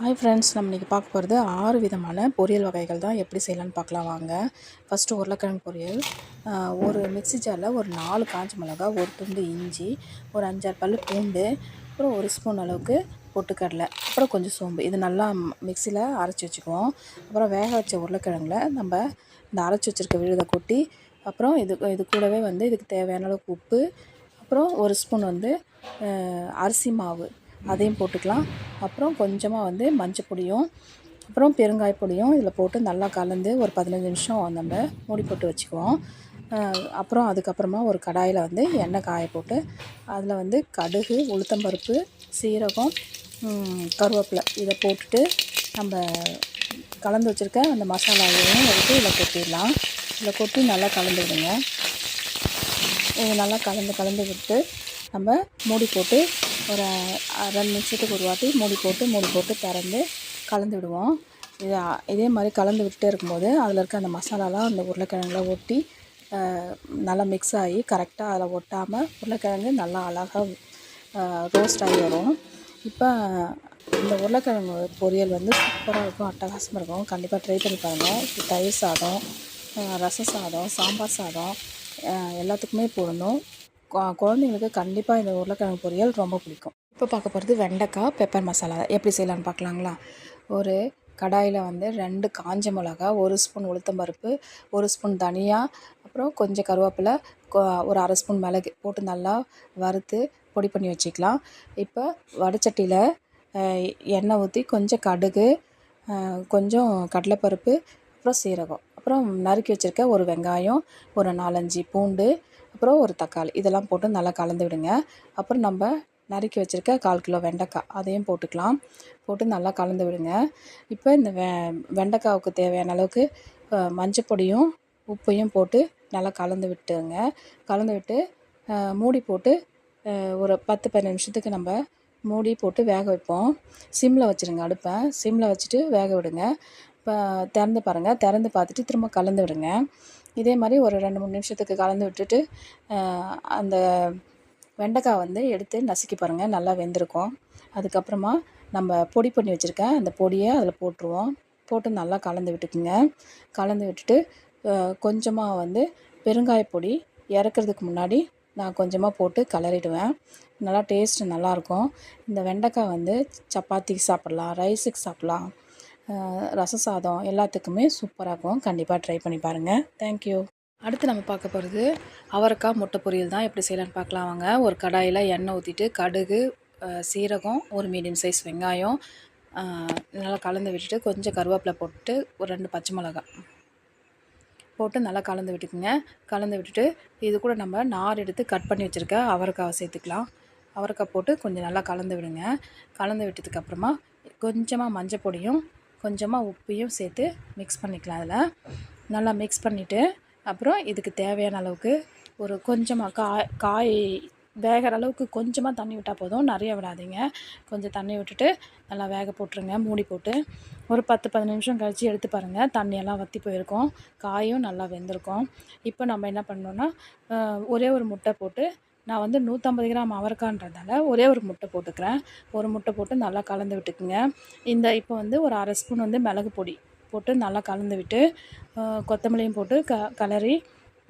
Hi friends நம்ம இன்றைக்கி பார்க்க போகிறது ஆறு விதமான பொரியல் வகைகள் தான். எப்படி செய்யலான்னு பார்க்கலாம் வாங்க. ஃபஸ்ட்டு உருளைக்கிழங்கு பொரியல். ஒரு மிக்ஸி ஜாரில் ஒரு நாலு காஞ்ச மிளகா ஒரு துண்டு இஞ்சி ஒரு அஞ்சாறு பல் பூண்டு அப்புறம் ஒரு ஸ்பூன் அளவுக்கு பொட்டுக்கடலை அப்புறம் கொஞ்சம் சோம்பு. இது நல்லா மிக்சியில் அரைச்சி வச்சுக்குவோம். அப்புறம் வேக வச்ச உருளைக்கிழங்குல நம்ம இந்த அரைச்சி வச்சுருக்க விழுதை கொட்டி அப்புறம் இது இது கூடவே வந்து இதுக்கு தேவையான அளவுக்கு உப்பு அப்புறம் ஒரு ஸ்பூன் வந்து அரிசி மாவு. அதையும் போட்டுக்கலாம். அப்புறம் கொஞ்சமாக வந்து மஞ்சள் பொடியும் அப்புறம் பெருங்காய பொடியும் இதில் போட்டு நல்லா கலந்து ஒரு பதினஞ்சு நிமிஷம் நம்ம மூடி போட்டு வச்சுக்குவோம். அப்புறம் அதுக்கப்புறமா ஒரு கடாயில் வந்து எண்ணெய் காய போட்டு அதில் வந்து கடுகு உளுத்தம்பருப்பு சீரகம் கருவேப்பிலை இதை போட்டுட்டு நம்ம கலந்து வச்சுருக்க அந்த மசாலாவையும் எடுத்து இதில் கொட்டிடலாம். இதில் கொட்டி நல்லா கலந்து விடுங்க இது நல்லா கலந்து கலந்து விட்டு நம்ம மூடி போட்டு ஒரு ரெண்டு நிமிஷத்துக்கு ஒரு வாட்டி மூடி போட்டு மூடி போட்டு திறந்து கலந்து விடுவோம். இது இதே மாதிரி கலந்து விட்டுட்டே இருக்கும்போது அதில் இருக்க அந்த மசாலாலாம் அந்த உருளைக்கிழங்குல ஒட்டி நல்லா மிக்ஸ் ஆகி கரெக்டாக அதில் ஒட்டாமல் உருளைக்கிழங்கு நல்லா அழகாக ரோஸ்ட் ஆகி வரும். இப்போ இந்த உருளைக்கிழங்கு பொரியல் வந்து சூப்பராக இருக்கும் அட்டகாசமாக இருக்கும். கண்டிப்பாக ட்ரை பண்ணி பாருங்கள் தயிர் சாதம் ரச சாதம் சாம்பார் சாதம் எல்லாத்துக்குமே போடணும். குழந்தைங்களுக்கு கண்டிப்பாக இந்த உருளைக்கிழங்கு பொரியல் ரொம்ப பிடிக்கும். இப்போ பார்க்க போகிறது வெண்டைக்காய் பெப்பர் மசாலா எப்படி செய்யலான்னு பார்க்கலாங்களா? ஒரு கடாயில் வந்து ரெண்டு காஞ்ச மிளகா ஒரு ஸ்பூன் உளுத்தம்பருப்பு ஒரு ஸ்பூன் தனியா அப்புறம் கொஞ்சம் கருவேப்பிலை ஒரு அரை ஸ்பூன் மிளகு போட்டு நல்லா வறுத்து பொடி பண்ணி வச்சுக்கலாம். இப்போ வடச்சட்டியில் எண்ணெய் ஊற்றி கொஞ்சம் கடுகு கொஞ்சம் கடலைப்பருப்பு அப்புறம் சீரகம். அப்புறம் நறுக்கி வச்சுருக்க ஒரு வெங்காயம் ஒரு நாலஞ்சு பூண்டு அப்புறம் ஒரு தக்காளி. இதெல்லாம் போட்டு நல்லா கலந்து விடுங்க. அப்புறம் நம்ம நறுக்கி வச்சுருக்க கால் கிலோ வெண்டைக்காய் அதையும் போட்டுக்கலாம். போட்டு நல்லா கலந்து விடுங்க. இப்போ இந்த வெ வெண்டைக்காவுக்கு தேவையான அளவுக்கு மஞ்சள் பொடியும் உப்பையும் போட்டு நல்லா கலந்து விட்டுங்க. கலந்து விட்டு மூடி போட்டு ஒரு பத்து பதினஞ்சு நிமிஷத்துக்கு நம்ம மூடி போட்டு வேக வைப்போம். சிம்மில் வச்சுருங்க அடுப்பை. சிம்மில் வச்சுட்டு வேக விடுங்க. இப்போ திறந்து பாருங்கள் திறந்து பார்த்துட்டு திரும்ப கலந்து விடுங்க. இதே மாதிரி ஒரு ரெண்டு மூணு நிமிஷத்துக்கு கலந்து விட்டுட்டு அந்த வெண்டைக்காய் வந்து எடுத்து நசுக்கி பாருங்கள் நல்லா வெந்திருக்கும். அதுக்கப்புறமா நம்ம பொடி பண்ணி வச்சுருக்க அந்த பொடியை அதில் போட்டுருவோம். போட்டு நல்லா கலந்து விட்டுக்குங்க. கலந்து விட்டுட்டு கொஞ்சமாக வந்து பெருங்காய பொடி இறக்குறதுக்கு முன்னாடி நான் கொஞ்சமாக போட்டு கலரிடுவேன். நல்லா டேஸ்ட்டு நல்லாயிருக்கும் இந்த வெண்டைக்காய் வந்து சப்பாத்திக்கு சாப்பிட்லாம் ரைஸுக்கு சாப்பிட்லாம். ரச சாதம் எல்லாத்துக்குமே சூப்பராக இருக்கும் கண்டிப்பாக ட்ரை பண்ணி பாருங்கள் தேங்க்யூ அடுத்து நம்ம பார்க்க போகிறது அவரைக்காய் முட்டை பொரியல் தான் எப்படி செய்யலான்னு பார்க்கலாம் வாங்க. ஒரு கடாயில் எண்ணெய் ஊற்றிட்டு கடுகு சீரகம் ஒரு மீடியம் சைஸ் வெங்காயம் நல்லா கலந்து விட்டுட்டு கொஞ்சம் கருவேப்பிலை போட்டு ஒரு ரெண்டு பச்சை மிளகா போட்டு நல்லா கலந்து விட்டுக்குங்க. கலந்து விட்டுட்டு இது கூட நம்ம நார் எடுத்து கட் பண்ணி வச்சுருக்க அவரைக்காவை சேர்த்துக்கலாம். அவரைக்காய் போட்டு கொஞ்சம் நல்லா கலந்து விடுங்க. கலந்து விட்டதுக்கப்புறமா கொஞ்சமாக மஞ்சள் பொடியும் கொஞ்சமாக உப்பையும் சேர்த்து மிக்ஸ் பண்ணிக்கலாம் அதில். நல்லா மிக்ஸ் பண்ணிவிட்டு அப்புறம் இதுக்கு தேவையான அளவுக்கு ஒரு கொஞ்சமாக காய் காய் வேகிற அளவுக்கு கொஞ்சமாக தண்ணி விட்டால் போதும். நிறைய விடாதீங்க. கொஞ்சம் தண்ணி விட்டுட்டு நல்லா வேக போட்டுருங்க மூடி போட்டு. ஒரு பத்து பதினஞ்சு நிமிஷம் கழித்து எடுத்து பாருங்கள் தண்ணியெல்லாம் வற்றி போயிருக்கும். காயும் நல்லா வெந்திருக்கும். இப்போ நம்ம என்ன பண்ணோன்னா ஒரே ஒரு முட்டை போட்டு நான் வந்து நூற்றம்பது கிராம் அவரைக்கான்றதால ஒரே ஒரு முட்டை போட்டுக்கிறேன். ஒரு முட்டை போட்டு நல்லா கலந்து விட்டுக்குங்க. இந்த இப்போ வந்து ஒரு அரை ஸ்பூன் வந்து மிளகு பொடி போட்டு நல்லா கலந்து விட்டு கொத்தமல்லியும் போட்டு க கலரி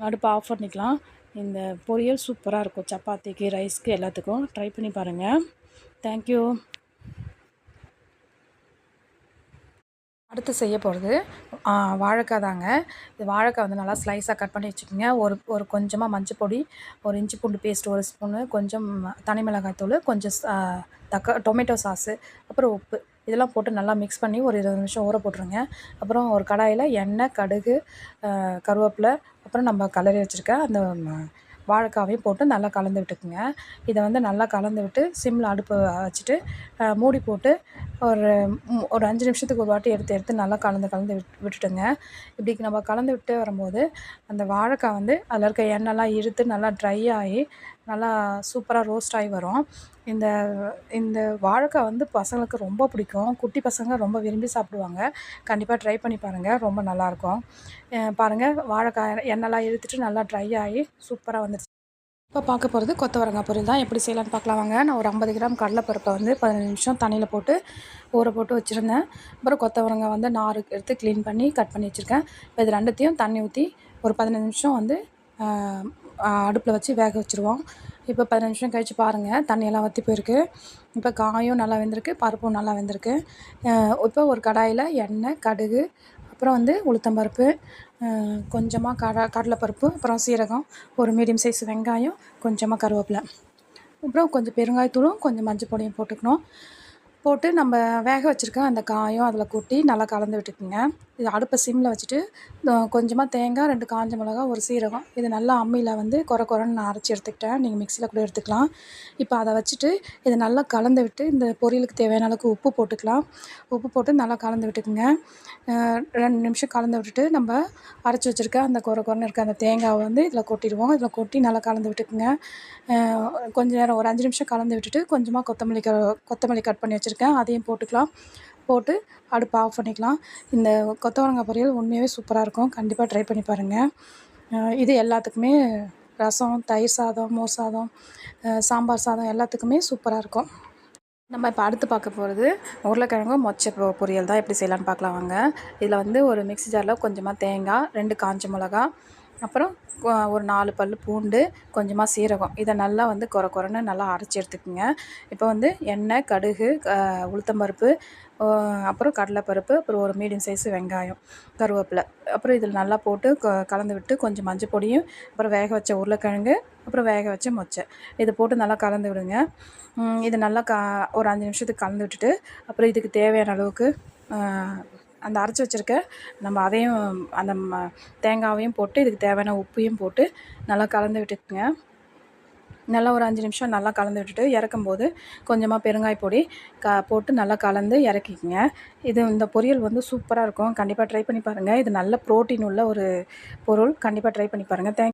அடுப்பை ஆஃப் பண்ணிக்கலாம். இந்த பொரியல் சூப்பராக இருக்கும். சப்பாத்திக்கு ரைஸ்க்கு எல்லாத்துக்கும் ட்ரை பண்ணி பாருங்கள் தேங்க்யூ அடுத்து செய்ய போகிறது வாழைக்காய் தாங்க. இது வாழைக்காய் வந்து நல்லா ஸ்லைஸாக கட் பண்ணி வச்சுக்கோங்க. ஒரு ஒரு கொஞ்சமாக மஞ்சள் பொடி ஒரு இஞ்சி பூண்டு பேஸ்ட் ஒரு ஸ்பூனு கொஞ்சம் தனி மிளகாய் தூள் கொஞ்சம் தக்கா டொமேட்டோ சாஸு அப்புறம் உப்பு. இதெல்லாம் போட்டு நல்லா மிக்ஸ் பண்ணி ஒரு இருபது நிமிஷம் ஊற போட்டுருங்க. அப்புறம் ஒரு கடாயில் எண்ணெய் கடுகு கருவேப்பிலை அப்புறம் நம்ம கலரி வச்சுருக்க அந்த வாழைக்காவையும் போட்டு நல்லா கலந்து விட்டுக்குங்க. இதை வந்து நல்லா கலந்து விட்டு சிம்மில் அடுப்பு வச்சுட்டு மூடி போட்டு ஒரு ஒரு அஞ்சு நிமிஷத்துக்கு ஒரு வாட்டி எடுத்து எடுத்து நல்லா கலந்து கலந்து விட் விட்டுட்டுங்க. இப்படி நம்ம கலந்து விட்டு வரும்போது அந்த வாழைக்காய் வந்து அதில் இருக்க எண்ணெய்லாம் இழுத்து நல்லா ட்ரை ஆகி நல்லா சூப்பராக ரோஸ்ட் ஆகி வரும். இந்த இந்த வாழைக்காய் வந்து பசங்களுக்கு ரொம்ப பிடிக்கும். குட்டி பசங்க ரொம்ப விரும்பி சாப்பிடுவாங்க. கண்டிப்பாக ட்ரை பண்ணி பாருங்கள் ரொம்ப நல்லாயிருக்கும் பாருங்கள் வாழைக்காய் எண்ணெய்லாம் இழுத்துட்டு நல்லா ட்ரை ஆகி சூப்பராக வந்துடுச்சு இப்போ பார்க்க போகிறது கொத்தவரங்காய் பொரியல் தான். எப்படி செய்யலான்னு பார்க்கலாம் வாங்க. நான் ஒரு ஐம்பது கிராம் கடலைப்பருப்பை வந்து பதினஞ்சு நிமிஷம் தண்ணியில் போட்டு ஊற போட்டு வச்சுருந்தேன். அப்புறம் கொத்தவரங்காய் வந்து நார் எடுத்து க்ளீன் பண்ணி கட் பண்ணி வச்சுருக்கேன். இப்போ இது ரெண்டுத்தையும் தண்ணி ஊற்றி ஒரு பதினஞ்சு நிமிஷம் வந்து அடுப்பில் வச்சு வேக வச்சுருவோம். இப்போ பதினஞ்சு நிமிஷம் கழித்து பாருங்கள் தண்ணியெல்லாம் வற்றி போயிருக்கு. இப்போ காயும் நல்லா வெந்திருக்கு. பருப்பும் நல்லா வெந்திருக்கு. இப்போ ஒரு கடாயில் எண்ணெய் கடுகு அப்புறம் வந்து உளுத்தம்பருப்பு கொஞ்சமாக கட கடலைப்பருப்பு அப்புறம் சீரகம் ஒரு மீடியம் சைஸ் வெங்காயம் கொஞ்சமாக கருவேப்பிலை. அப்புறம் கொஞ்சம் பெருங்காயத்தூளும் கொஞ்சம் மஞ்சள் பொடியும் போட்டுக்கணும். போட்டு நம்ம வேக வச்சுருக்க அந்த காயும் அதில் கொட்டி நல்லா கலந்து விட்டுக்குங்க. இது அடுப்பை சிம்மில் வச்சுட்டு கொஞ்சமாக தேங்காய் ரெண்டு காஞ்ச மிளகா ஒரு சீரகம் இது நல்லா அம்மியில் வந்து குறை குறைன்னு நான் அரைச்சி எடுத்துக்கிட்டேன். நீங்கள் மிக்சியில் கூட எடுத்துக்கலாம். இப்போ அதை வச்சுட்டு இதை நல்லா கலந்து விட்டு இந்த பொரியலுக்கு தேவையான அளவுக்கு உப்பு போட்டுக்கலாம். உப்பு போட்டு நல்லா கலந்து விட்டுக்குங்க. ரெண்டு நிமிஷம் கலந்து விட்டுட்டு நம்ம அரைச்சி வச்சுருக்க அந்த குறை குறைன்னு இருக்க அந்த தேங்காவை வந்து இதில் கொட்டிடுவோம். இதில் கொட்டி நல்லா கலந்து விட்டுக்குங்க. கொஞ்சம் நேரம் ஒரு அஞ்சு நிமிஷம் கலந்து விட்டுட்டு கொஞ்சமாக கொத்தமல்லி கொத்தமல்லி கட் பண்ணி வச்சுருக்கேன். அதையும் போட்டுக்கலாம். போட்டு அடுப்பு ஆஃப் பண்ணிக்கலாம். இந்த கொத்தவரங்காய் பொரியல் உண்மையாகவே சூப்பராக இருக்கும். கண்டிப்பாக ட்ரை பண்ணி பாருங்கள் இது எல்லாத்துக்குமே ரசம் தயிர் சாதம் மோர் சாதம் சாம்பார் சாதம் எல்லாத்துக்குமே சூப்பராக இருக்கும். நம்ம இப்போ அடுத்து பார்க்க போகிறது உருளைக்கிழங்கு மொச்சை பொரியல் தான். எப்படி செய்யலான்னு பார்க்கலாம் வாங்க. இதில் வந்து ஒரு மிக்ஸி ஜாரில் கொஞ்சமாக தேங்காய் ரெண்டு காஞ்ச மிளகா அப்புறம் ஒரு நாலு பல் பூண்டு கொஞ்சமாக சீரகம். இதை நல்லா வந்து குறை குறைன்னு நல்லா அரைச்சி எடுத்துக்கோங்க. இப்போ வந்து எண்ணெய் கடுகு உளுத்தம்பருப்பு அப்புறம் கடலைப்பருப்பு அப்புறம் ஒரு மீடியம் சைஸு வெங்காயம் கருவேப்பிலை. அப்புறம் இதில் நல்லா போட்டு க கலந்து விட்டு கொஞ்சம் மஞ்சள் பொடியும் அப்புறம் வேக வச்ச உருளைக்கிழங்கு அப்புறம் வேக வச்ச மொச்சை. இதை போட்டு நல்லா கலந்து விடுங்க. இது நல்லா க ஒரு அஞ்சு நிமிஷத்துக்கு கலந்து விட்டுட்டு அப்புறம் இதுக்கு தேவையான அளவுக்கு அந்த அரைச்சி வச்சுருக்க நம்ம அதையும் அந்த ம தேங்காவையும் போட்டு இதுக்கு தேவையான உப்பையும் போட்டு நல்லா கலந்து விட்டுக்குங்க. நல்லா ஒரு அஞ்சு நிமிஷம் நல்லா கலந்து விட்டுட்டு இறக்கும்போது கொஞ்சமாக பெருங்காய பொடி க போட்டு நல்லா கலந்து இறக்கிக்கங்க. இது இந்த பொரியல் வந்து சூப்பராக இருக்கும். கண்டிப்பாக ட்ரை பண்ணி பாருங்கள் இது நல்ல ப்ரோட்டீன் உள்ள ஒரு பொருள். கண்டிப்பாக ட்ரை பண்ணி பாருங்கள் தேங்க்